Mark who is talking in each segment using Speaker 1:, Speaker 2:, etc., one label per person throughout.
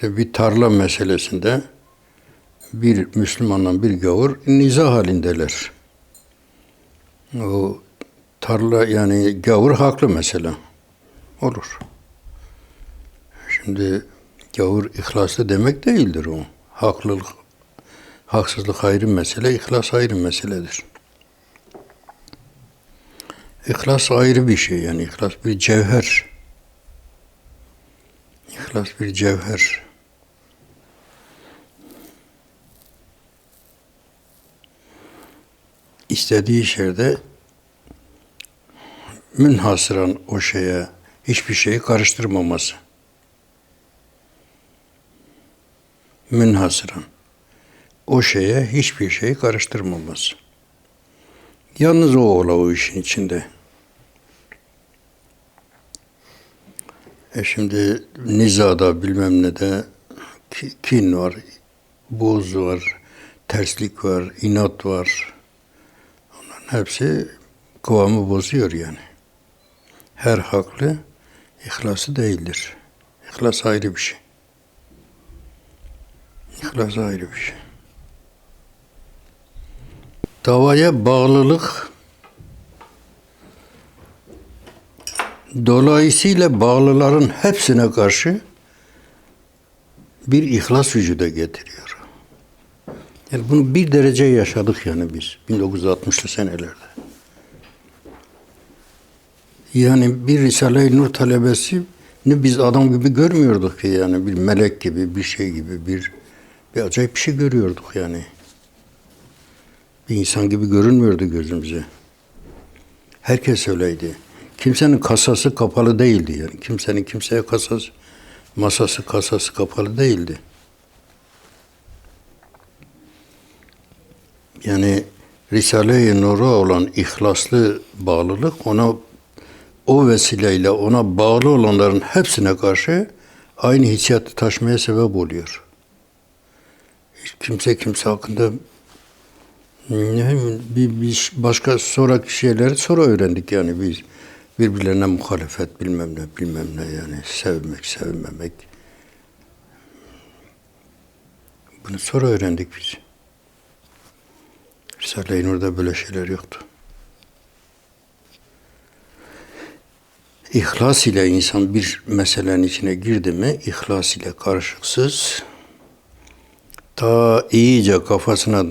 Speaker 1: İşte bir tarla meselesinde bir Müslümanla bir gavur niza halindeler. O tarla yani gavur haklı mesela. Olur. Şimdi gavur ihlaslı demek değildir o. Haklılık, haksızlık ayrı mesele, ihlas ayrı meseledir. İhlas ayrı bir şey yani ihlas bir cevher. İhlas bir cevher. İstediği şerde münhasıran o şeye hiçbir şeyi karıştırmaması. Münhasıran. O şeye hiçbir şeyi karıştırmaması. Yalnız o ola o işin içinde. E şimdi nizada bilmem ne de ki- kin var, buz var, terslik var, inat var. Hepsi kıvamı bozuyor yani. Her haklı ihlası değildir. İhlas ayrı bir şey. İhlas ayrı bir şey. Davaya bağlılık dolayısıyla bağlıların hepsine karşı bir ihlas vücuda getiriyor. Yani bunu bir derece yaşadık yani biz 1960'lı senelerde. Yani bir Risale-i Nur talebesi ni biz adam gibi görmüyorduk ki yani bir melek gibi bir şey gibi bir bir acayip bir şey görüyorduk yani. Bir insan gibi görünmüyordu gözümüze. Herkes öyleydi. Kimsenin kasası kapalı değildi yani. Kimsenin kimseye kasası, masası kasası kapalı değildi. Yani Risale-i Nur'a olan ihlaslı bağlılık ona o vesileyle ona bağlı olanların hepsine karşı aynı hissiyatı taşımaya sebep oluyor. Hiç kimse kimse hakkında bir, bir başka sonraki şeyleri sonra öğrendik yani biz birbirlerine muhalefet bilmem ne bilmem ne yani sevmek sevmemek bunu sonra öğrendik biz. Risale-i Nur'da böyle şeyler yoktu. İhlas ile insan bir meselenin içine girdi mi, ihlas ile karışıksız, ta iyice kafasına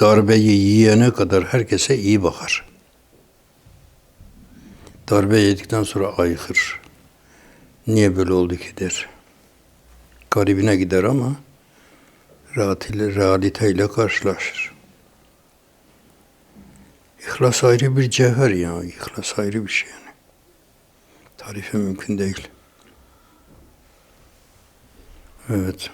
Speaker 1: darbeyi yiyene kadar herkese iyi bakar. Darbe yedikten sonra aykır. Niye böyle oldu ki der. Garibine gider ama rahat ile, realiteyle karşılaşır. İhlas ayrı bir cevher ya. İhlas ayrı bir şey yani. Tarifi mümkün değil. Evet.